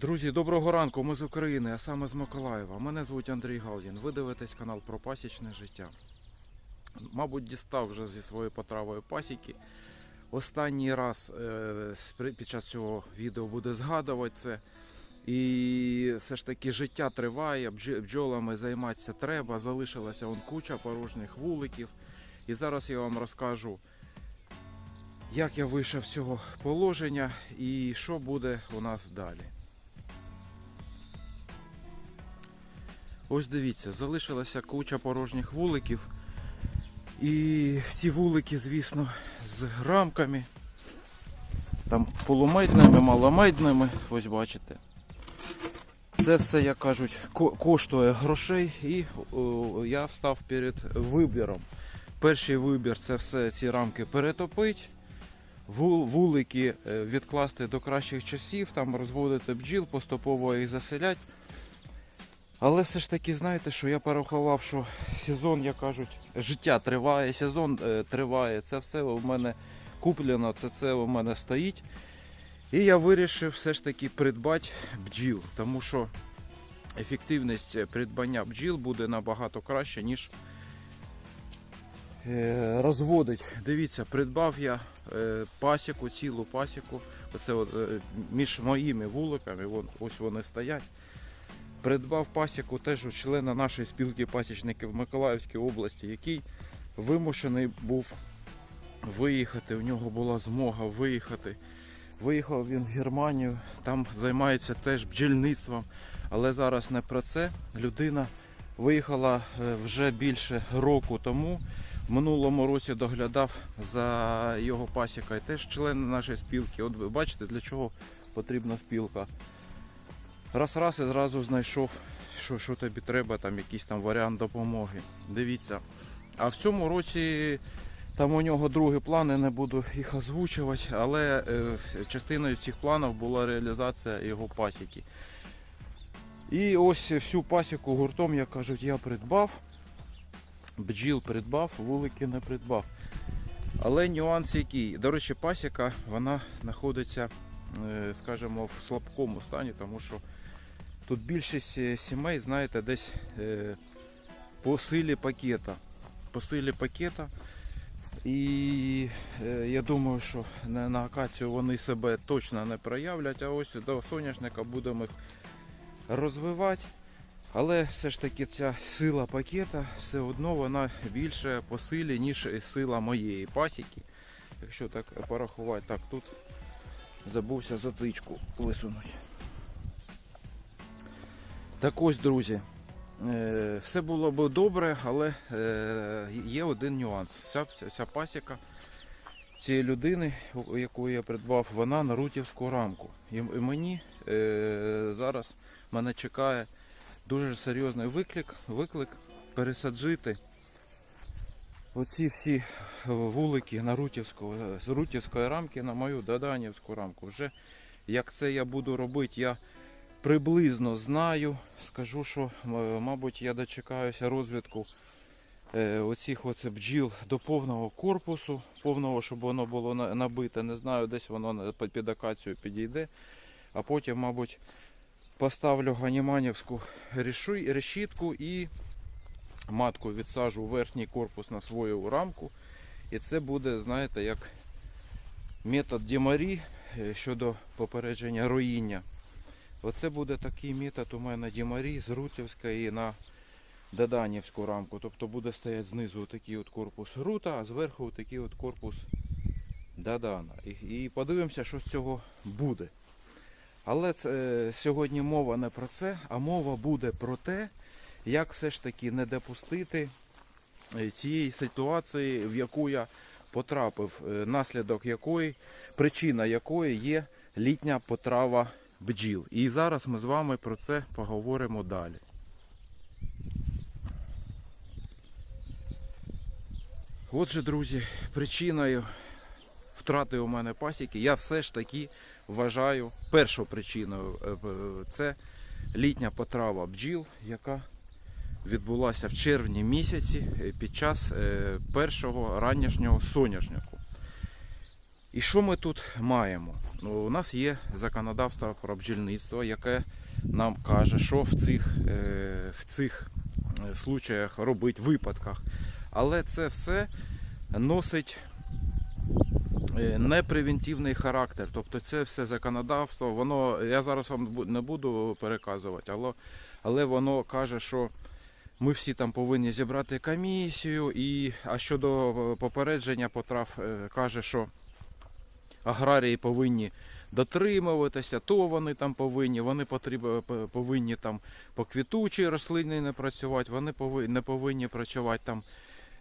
Друзі, доброго ранку. Ми з України, а саме з Миколаєва. Мене звуть Андрій Галдін. Ви дивитесь канал про пасічне життя. Мабуть, дістав вже зі своєю потравою пасіки. Останній раз е, під час цього відео буде згадувати це. І все ж таки життя триває, бджолами займатися треба. Залишилася он куча порожніх вуликів. І зараз я вам розкажу, як я вийшов з цього положення і що буде у нас далі. Ось дивіться, залишилася куча порожніх вуликів. І ці вулики, звісно, з рамками. Там полумедними, маломедними, ось бачите. Це все, як кажуть, коштує грошей, і я встав перед вибором. Перший вибір це все ці рамки перетопити, вулики е, відкласти до кращих часів, там розводити бджіл, поступово їх заселяти. Але все ж таки, знаєте, що я порахував, що сезон, як кажуть, життя триває, сезон е, триває, це все у мене куплено, це все у мене стоїть. І я вирішив все ж таки придбати бджіл, тому що ефективність придбання бджіл буде набагато краще, ніж е, розводить. Дивіться, придбав я е, пасіку, цілу пасіку. Оце от, е, між моїми вуликами, вон, ось вони стоять. Придбав пасіку теж у члена нашої спілки пасічників Миколаївській області, який вимушений був виїхати. У нього була змога виїхати. Виїхав він в Германію, там займається теж бджільництвом. Але зараз не про це. Людина виїхала е, вже більше року тому. В минулому році доглядав за його пасікою. Теж член нашої спілки. От ви бачите, для чого потрібна спілка. Раз раз і зразу знайшов, що, що тобі треба, там якийсь там варіант допомоги. Дивіться. А в цьому році там у нього другі плани, не буду їх озвучувати, але е, частиною цих планів була реалізація його пасіки. І ось всю пасіку гуртом, як кажуть, я придбав. Бджіл придбав, вулики не придбав. Але нюанс який. До речі, пасіка вона знаходиться, е, скажімо, в слабкому стані, тому що тут більшість е, сімей, знаєте, десь е, по силі пакета. По силі пакета. І е, я думаю, що на, на акацію вони себе точно не проявлять, а ось до соняшника будемо їх розвивати. Але все ж таки ця сила пакета все одно вона більше по силі, ніж сила моєї пасіки. Якщо так порахувати, так тут забувся затичку висунути. Так ось, друзі, е, все було б добре, але е, є один нюанс. Ця, ця, пасіка цієї людини, яку я придбав, вона на рутівську рамку. І, мені е, зараз мене чекає дуже серйозний виклик, виклик пересаджити оці всі вулики на Рутівську, з Рутівської рамки на мою Даданівську рамку. Вже як це я буду робити, я приблизно знаю. Скажу, що мабуть я дочекаюся розвитку е, оцих оце бджіл до повного корпусу, повного, щоб воно було набите. Не знаю, десь воно під під акацію підійде. А потім, мабуть, поставлю ганіманівську решітку і матку відсажу верхній корпус на свою рамку. І це буде, знаєте, як метод Дімарі е, щодо попередження роїння. Оце буде такий метод у мене Дімарі з Рутівської на Даданівську рамку. Тобто буде стояти знизу такий от корпус рута, а зверху такий от корпус Дадана. І, і подивимося, що з цього буде. Але це, е, сьогодні мова не про це, а мова буде про те, як все ж таки не допустити е, цієї ситуації, в яку я потрапив, е, наслідок якої, причина якої є літня потрава бджіл. І зараз ми з вами про це поговоримо далі. Отже, друзі, причиною втрати у мене пасіки, я все ж таки вважаю першою причиною е, е, це літня потрава бджіл, яка відбулася в червні місяці е, під час першого ранішнього соняшнику. І що ми тут маємо? Ну, у нас є законодавство про бджільництво, яке нам каже, що в цих, е, в цих е, случаях робить, випадках. Але це все носить е, непревентивний характер. Тобто це все законодавство, воно, я зараз вам не буду переказувати, але, але воно каже, що ми всі там повинні зібрати комісію, і, а щодо попередження потрав, каже, що аграрії повинні дотримуватися, то вони там повинні, вони потріб, повинні там по квітучій рослині не працювати, вони повинні, не повинні працювати там.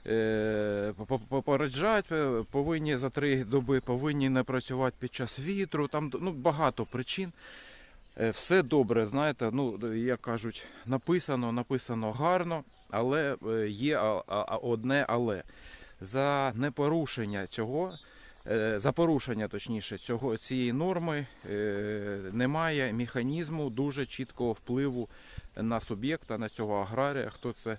е, по- по- Попереджати повинні за три доби повинні не працювати під час вітру. Там ну, багато причин. Е, Все добре, знаєте, ну як кажуть, написано, написано гарно, але е, є одне але. За непорушення цього, за порушення точніше цього цієї норми е, немає механізму дуже чіткого впливу на суб'єкта, на цього аграрія, хто це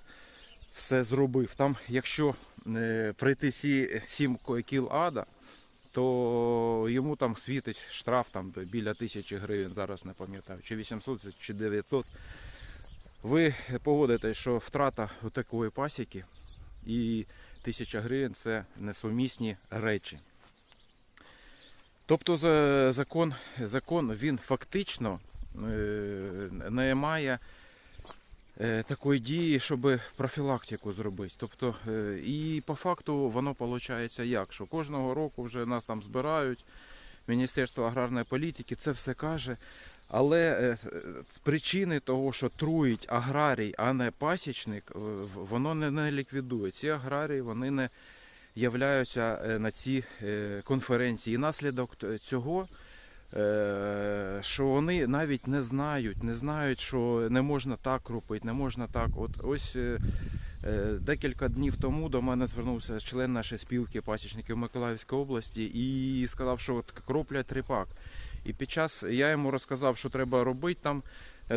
все зробив. Там, якщо е, пройти сі, 7 кіл ада, то йому там світить штраф там біля тисячі гривень, зараз не пам'ятаю, чи 800, чи 900. Ви погодитесь, що втрата такої пасіки і тисяча гривень це несумісні речі. Тобто закон, закон він фактично не має е, такої дії, щоб профілактику зробити. Тобто, е, і по факту воно виходить як, що кожного року вже нас там збирають, Міністерство аграрної політики це все каже. Але е, з причини того, що труїть аграрій, а не пасічник, воно не ліквідує. Ці аграрії вони не являються е, на ці е, конференції. І наслідок цього, е, що вони навіть не знають, не знають, що не можна так робити, не можна так. От ось декілька днів тому до мене звернувся член нашої спілки пасічників Миколаївської області і сказав, що от кроплять ріпак. І під час я йому розказав, що треба робити там,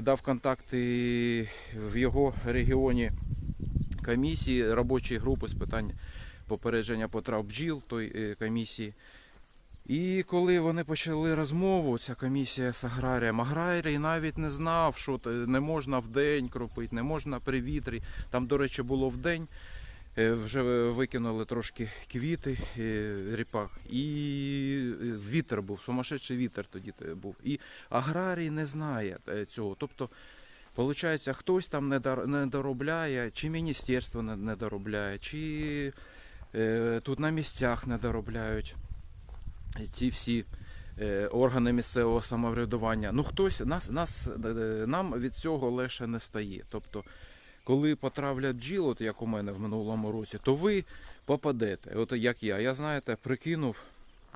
дав контакти в його регіоні комісії, робочої групи з питань попередження потрав бджіл той е, комісії. І коли вони почали розмову, ця комісія з аграрієм, аграрій навіть не знав, що не можна в день кропити, не можна при вітрі. Там, до речі, було в день. Е, Вже викинули трошки квіти, е, ріпак, і вітер був, сумасшедший вітер тоді був. І аграрій не знає цього. Тобто, виходить, хтось там не доробляє, чи міністерство не доробляє, чи тут на місцях не доробляють ці всі е, органи місцевого самоврядування. Ну хтось нас, нас е, е, нам від цього легше не стає. Тобто, коли потравлять бджіл, от як у мене в минулому році, то ви попадете. От як я. Я знаєте, прикинув,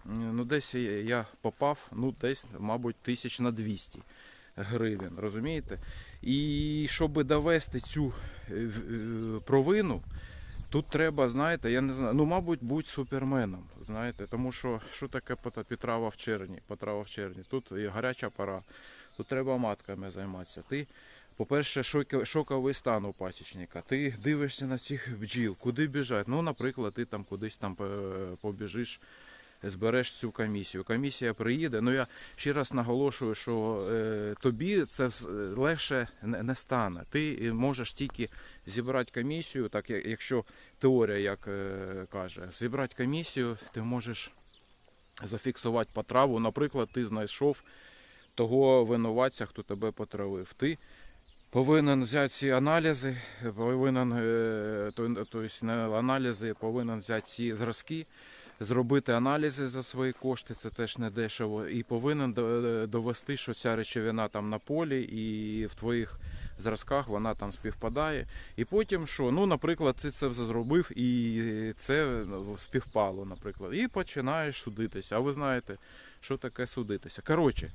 ну десь я попав, ну десь, мабуть, тисяч на 200 гривень. Розумієте? І щоб довести цю е, е, провину. Тут треба, знаєте, я не знаю, ну, мабуть, будь суперменом, знаєте, тому що що таке пота- в червні, потрава в червні. Тут гаряча пора, тут треба матками займатися. Ти, по-перше, шоковий стан у пасічника. Ти дивишся на цих бджіл, куди біжать. Ну, наприклад, ти там кудись там е, побіжиш, збереш цю комісію. Комісія приїде. Ну я ще раз наголошую, що е, тобі це легше не, не стане. Ти е, можеш тільки зібрати комісію, так якщо теорія, як е, каже, зібрати комісію, ти можеш зафіксувати потраву. Наприклад, ти знайшов того винуватця, хто тебе потравив. Ти повинен взяти ці аналізи, повинен, то- тобто не аналізи, повинен взяти ці зразки, зробити аналізи за свої кошти, це теж не дешево, і повинен до- довести, що ця речовина там на полі і в твоїх зразках вона там співпадає. І потім що? Ну, наприклад, ти це зробив і це ну, співпало, наприклад. І починаєш судитися. А ви знаєте, що таке судитися. Коротше,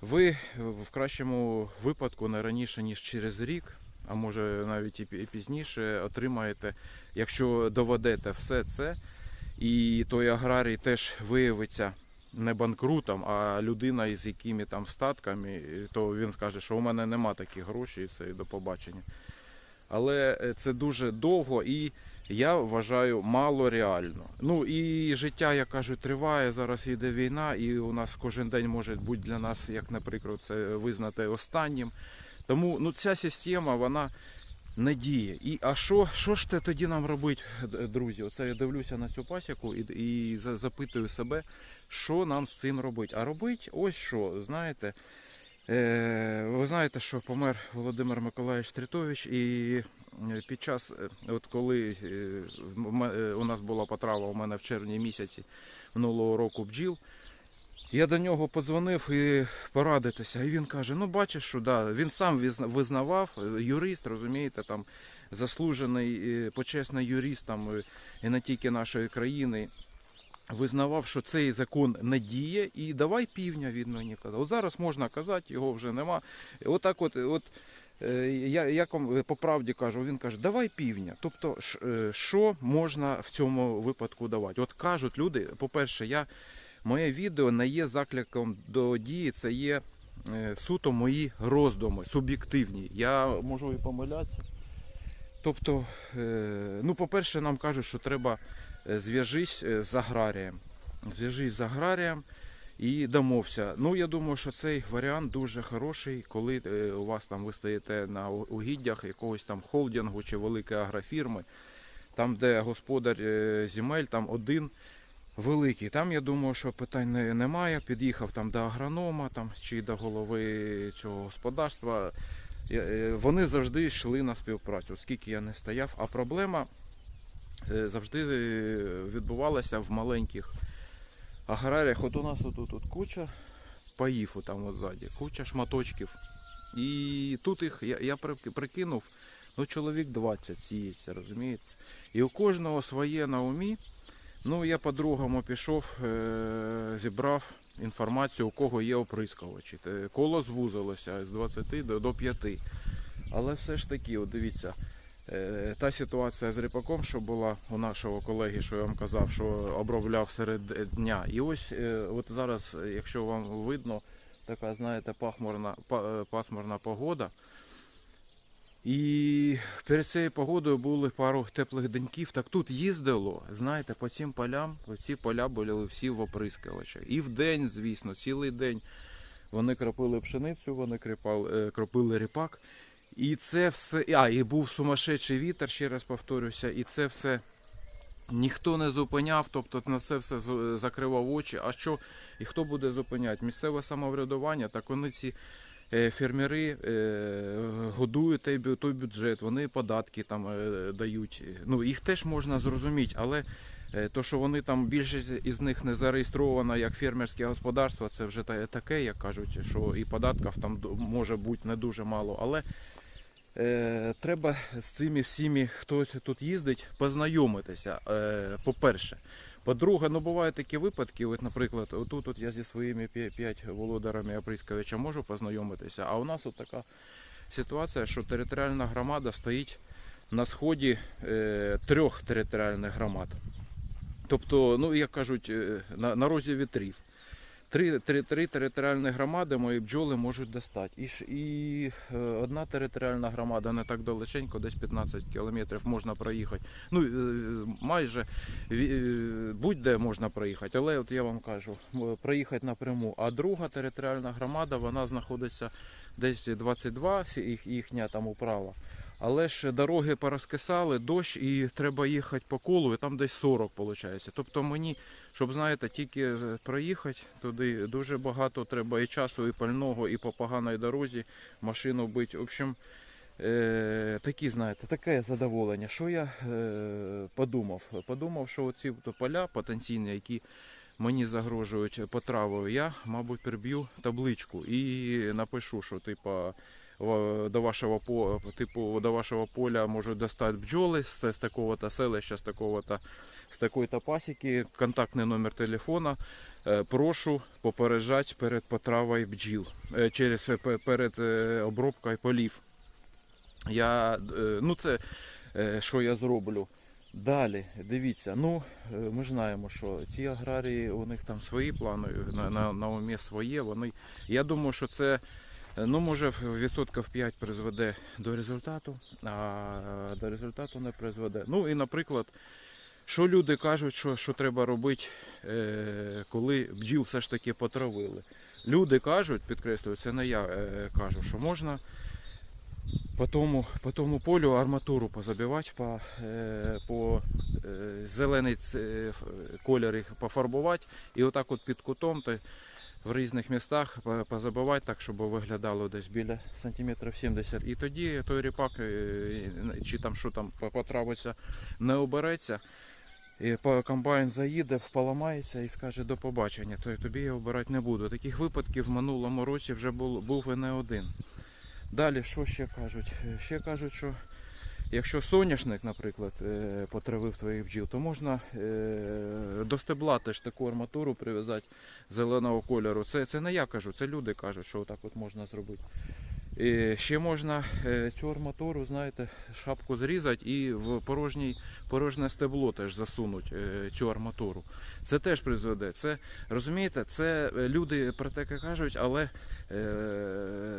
ви в кращому випадку не раніше, ніж через рік, а може навіть і пізніше, отримаєте, якщо доведете все це, і той аграрій теж виявиться не банкрутом, а людина із якими там статками, то він скаже, що у мене нема таких грошей і все, і до побачення. Але е, це дуже довго і я вважаю мало реально. Ну і життя, як кажуть, триває. Зараз йде війна, і у нас кожен день може бути для нас, як, наприклад, це визнати останнім. Тому ну, ця система, вона не діє. І а що, що ж те тоді нам робити, друзі? Оце я дивлюся на цю пасіку і, і запитую себе, що нам з цим робити. А робить ось що, знаєте. Е, ви знаєте, що помер Володимир Миколаївич Стрітович, і е, під час, е, от коли е, е, у нас була потрава у мене в червні місяці минулого року бджіл, я до нього подзвонив і порадитися. І він каже: ну бачиш, що да, він сам визнавав, е, юрист, розумієте, там заслужений, почесний юрист е, і не тільки нашої країни. Визнавав, що цей закон не діє, і давай півня він мені казав. От зараз можна казати, його вже нема. Отак, от, от е, я як по правді кажу, він каже, давай півня. Тобто, що можна в цьому випадку давати? От кажуть люди, по-перше, я моє відео не є закликом до дії, це є е, суто мої роздуми, суб'єктивні. Я можу і помилятися. Тобто, е, ну, по-перше, нам кажуть, що треба е, зв'яжись з аграрієм. Зв'яжись з аграрієм і домовся. Ну, я думаю, що цей варіант дуже хороший, коли у вас там ви стоїте на угіддях якогось там холдингу чи великої агрофірми, там, де господар земель, там один великий. Там я думаю, що питань не- немає. Під'їхав там до агронома там, чи до голови цього господарства. Е, Вони завжди йшли на співпрацю, скільки я не стояв. А проблема е, завжди е, відбувалася в маленьких аграріях. От у нас тут, тут куча паїв там от ззаді, куча шматочків. І тут їх я, я прикинув, ну чоловік 20 сіється, розумієте? І у кожного своє на умі. Ну, я по-другому пішов, е- зібрав інформацію, у кого є оприскувачі. Коло звузилося з 20 до, до 5. Але все ж таки, от дивіться, е, та ситуація з ріпаком, що була у нашого колеги, що я вам казав, що обробляв серед дня. І ось е, от зараз, е, якщо вам видно, така, знаєте, пахмурна, е, пасмурна погода. І перед цією погодою були пару теплих деньків. Так тут їздило, знаєте, по цим полям, ці поля були всі в оприскувачах. І в день, звісно, цілий день вони кропили пшеницю, вони кріпали, е, кропили ріпак. І це все. А, і був сумасшедший вітер, ще раз повторюся, і це все ніхто не зупиняв, тобто на це все закривав очі. А що і хто буде зупиняти? Місцеве самоврядування, так вони ці фермери е, годують той, бюджет, вони податки там е, дають. Ну, їх теж можна зрозуміти, але е, то, що вони там більшість із них не зареєстрована як фермерське господарство, це вже таке, як кажуть, що і податків там може бути не дуже мало. Але е, треба з цими всіми, хто тут їздить, познайомитися. Е, по-перше. По-друге, ну бувають такі випадки, от, наприклад, отут от я зі своїми п'ять володарами Априцьковича можу познайомитися, а у нас от така ситуація, що територіальна громада стоїть на сході е, трьох територіальних громад. Тобто, ну як кажуть, е, на, на розі вітрів. Три, три, три територіальні громади мої бджоли можуть достати. І, і е, одна територіальна громада не так далеченько, десь 15 кілометрів можна проїхати. Ну, е, майже е, будь-де можна проїхати, але от я вам кажу, проїхати напряму. А друга територіальна громада, вона знаходиться десь 22, їх- їхня там управа. Але ж дороги порозкисали, дощ, і треба їхати по колу, і там десь 40 виходить. Тобто мені, щоб знаєте, тільки проїхати туди дуже багато треба і часу, і пального, і по поганій дорозі машину бити. В общем, е, такі, знаєте, таке задоволення. Що я е, подумав? Подумав, що оці поля потенційні, які мені загрожують потравою, я, мабуть, приб'ю табличку і напишу, що типа. До вашого по типу до вашого поля можуть достати бджоли з, з такого-то селища, з такого-то з такої-то пасіки, контактний номер телефона. Е, Прошу попереджати перед потравою бджіл е, через е, перед обробкою полів. Я, ну це що я зроблю. Далі, дивіться, ну ми ж знаємо, що ці аграрії, у них там свої плани, на, на, на умі своє. Вони, я думаю, що це Ну, може, відсотків 5 призведе до результату, а до результату не призведе. Ну і, наприклад, що люди кажуть, що, що треба робити, е, коли бджіл все ж таки потравили. Люди кажуть, підкреслюю, це не я е, кажу, що можна по тому, по тому полю арматуру позабивати, по, е, по е, зелений е, колір їх пофарбувати і отак от під кутом то в різних містах по- позабивати так, щоб виглядало десь біля сантиметрів 70. І тоді той ріпак, е, чи там що там потравиться, не обереться. І комбайн заїде, поламається і скаже до побачення, то тобі я обирати не буду. Таких випадків в минулому році вже був, і не один. Далі, що ще кажуть? Ще кажуть, що якщо соняшник, наприклад, е, потравив твоїх бджіл, то можна е, до стебла теж таку арматуру прив'язати зеленого кольору. Це, це не я кажу, це люди кажуть, що так от можна зробити. Ще можна е, цю арматуру, знаєте, шапку зрізати і в порожній, порожнє стебло теж засунуть е, цю арматуру. Це теж призведе. Це розумієте, це е, люди про таке кажуть, але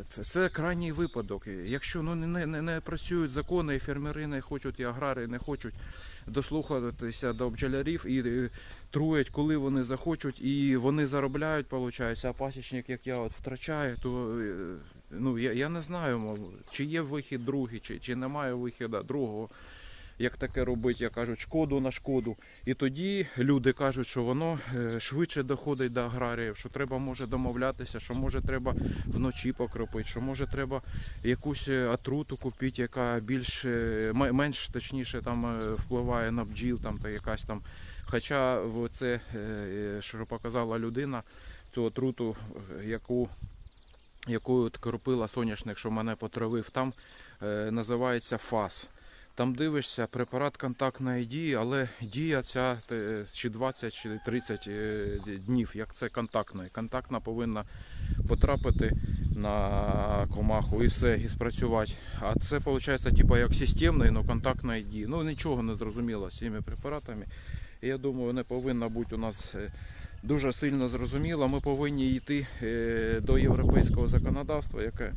це, це крайній випадок. Якщо ну, не, не, не працюють закони, і фермери не хочуть, і аграри не хочуть дослухатися до бджолярів і труять, коли вони захочуть, і вони заробляють, виходить, а пасічник, як я от втрачаю, то ну, я, я не знаю, чи є вихід другий, чи, чи немає вихіду другого. Як таке робить, як кажуть, шкоду на шкоду. І тоді люди кажуть, що воно е, швидше доходить до аграріїв, що треба може домовлятися, що може треба вночі покропити, що може треба якусь е, отруту купити, яка більш е, менш точніше там впливає на бджіл, там та якась там. Хоча це, що показала людина, цю отруту, яку якою кропила соняшник, що мене потравив, там е, називається ФАС. Там дивишся, препарат контактної дії, але дія ця чи 20 чи 30 е, днів, як це контактна. Контактна повинна потрапити на комаху і все, і спрацювати. А це виходить типу, як системний, але контактної дії. Ну нічого не зрозуміло з цими препаратами. І я думаю, не повинна бути у нас е, дуже сильно зрозуміла. Ми повинні йти е, до європейського законодавства, яке,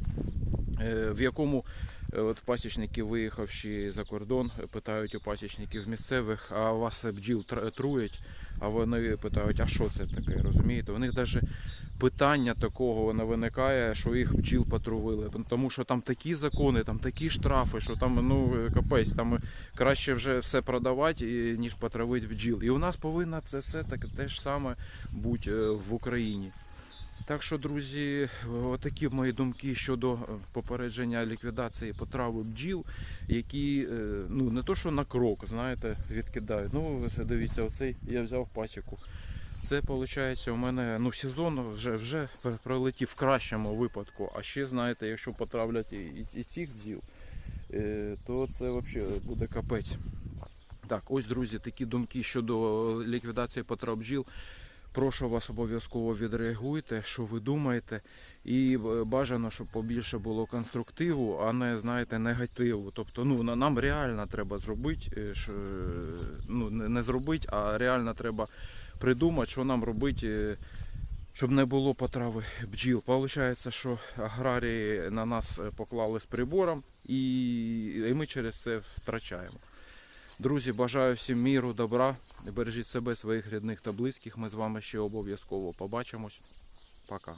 е, в якому от пасічники, виїхавши за кордон, питають у пасічників місцевих, а вас бджіл тр- труять, а вони питають, а що це таке, розумієте? У них навіть питання такого не виникає, що їх бджіл потрувили. Тому що там такі закони, там такі штрафи, що там ну капець, там краще вже все продавати, ніж потравити бджіл. І у нас повинно це все так те ж саме бути е, в Україні. Так що, друзі, отакі мої думки щодо е, попередження ліквідації потрави бджіл, які е, ну не то, що на крок, знаєте, відкидають. Ну, дивіться, оцей я взяв пасіку. Це виходить, у мене ну, сезон вже, вже пролетів в кращому випадку. А ще, знаєте, якщо потравлять і, і, і цих бджіл, е, то це взагалі буде капець. Так, ось, друзі, такі думки щодо ліквідації потрав бджіл. Прошу вас обов'язково відреагуйте, що ви думаєте. І е, бажано, щоб побільше було конструктиву, а не, знаєте, негативу. Тобто, ну, нам реально треба зробити, е, що, е, ну, не зробити, а реально треба придумати, що нам робити, е, щоб не було потрави бджіл. Получається, що аграрії на нас е, поклали з прибором, і ми через це втрачаємо. Друзі, бажаю всім міру, добра. Бережіть себе, своїх рідних та близьких. Ми з вами ще обов'язково побачимось. Пока.